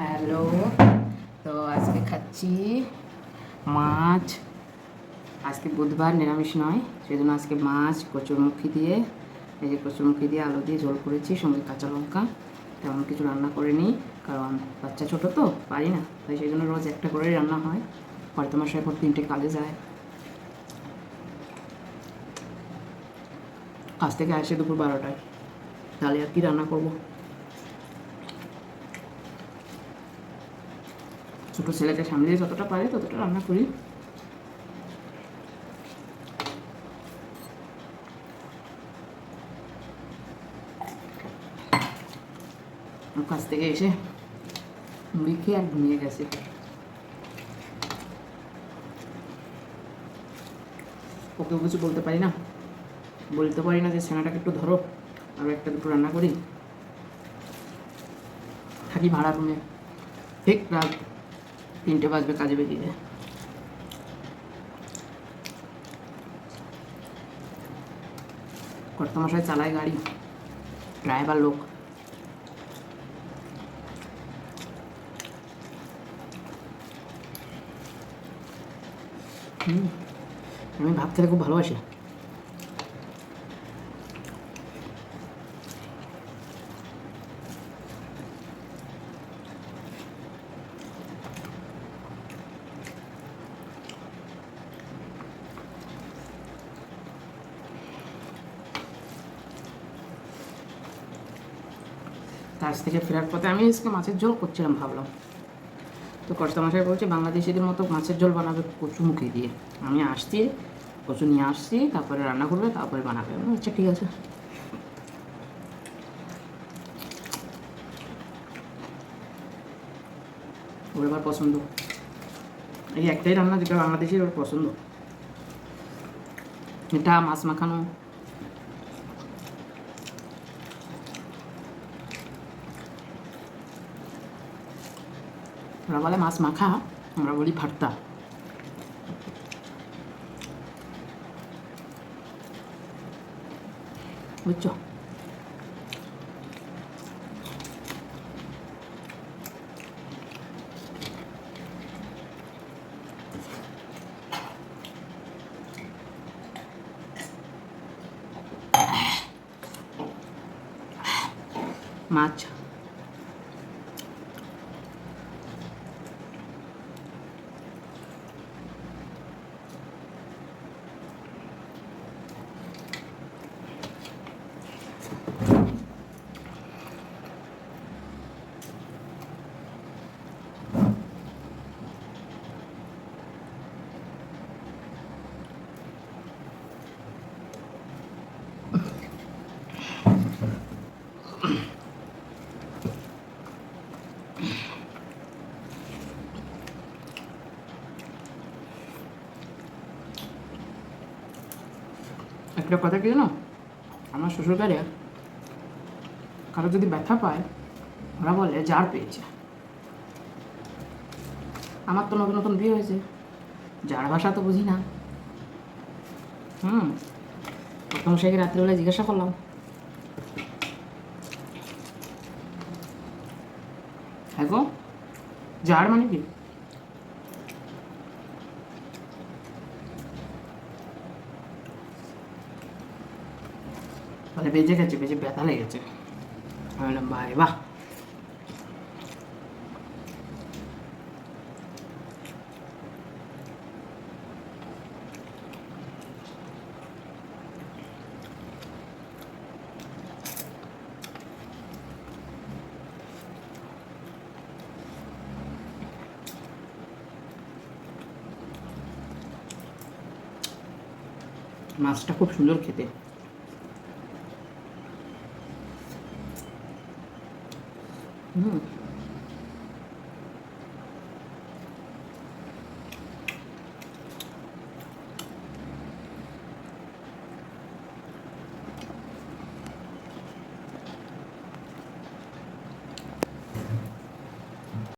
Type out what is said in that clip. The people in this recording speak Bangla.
হ্যালো, তো আজকে খাচ্ছি মাছ। আজকে বুধবার, নিরামিষ নয় সেই জন্য আজকে মাছ, কচুরমুখী দিয়ে, এই যে কচুরমুখী দিয়ে আলু দিয়ে ঝোল করেছি, সঙ্গে কাঁচা লঙ্কা। তেমন কিছু রান্না করে নিই কারণ বাচ্চা ছোটো তো, পারি না, তাই সেই জন্য রোজ একটা করেই রান্না হয়। হয়তো মাসের পর তিনটে কাজে যায়। কাজ থেকে আসে দুপুর বারোটায়। তাহলে আর কি রান্না করব? ছোটো ছেলেকে সামনে যতটা পারে ততটা রান্না করি। কাছ থেকে এসে মুড়ি খেয়ে আর ঘুমিয়ে গেছে। ওকেও কিছু বলতে পারি না? বলতে পারি না যে ছানাটাকে একটু ধরো আরও একটা দুটো রান্না করি। থাকি ভাড়া রুমে। ঠিক রাত তিনটে বাজবে কাজে বেরিয়ে কর্তামশাই চালায় গাড়ি ড্রাইভার লোক। আমি ভাত খেতে খুব ভালোবাসি। কাজ থেকে ফেরার পথে আমি আজকে মাছের ঝোল করছিলাম, ভাবলাম। তো কর্তামশাই বলছে, বাংলাদেশিদের মতো মাছের ঝোল বানাবে কচু মুখে দিয়ে। আমি আসছি, কচু নিয়ে আসছি, তারপরে রান্না করবে, তারপরে বানাবে। আচ্ছা ঠিক আছে। ওর পছন্দ। এই একটাই রান্না যেটা বাংলাদেশের ওর পছন্দ। এটা মাছ মাখানো ওরা বলে মাছ মাখা আমরা বলি ভর্তা। বুঝছ? মাছ একটা কথা কি জানো? আমার শ্বশুরবাড়ি কারও যদি ব্যথা পায়, ওরা বলে জার পেয়েছে। আমার তো নতুন নতুন বিয়ে হয়েছে। যার ভাষা তো বুঝি না। হুম, প্রথম সে রাত্রিবেলা জিজ্ঞাসা করলাম। হ্যাঁ গো জার মানে কি? বলে বেজে গেছে বেজে ব্যথা লেগেছে আমি বললাম ভাই বাহ মাছটা খুব সুন্দর খেতে Mm.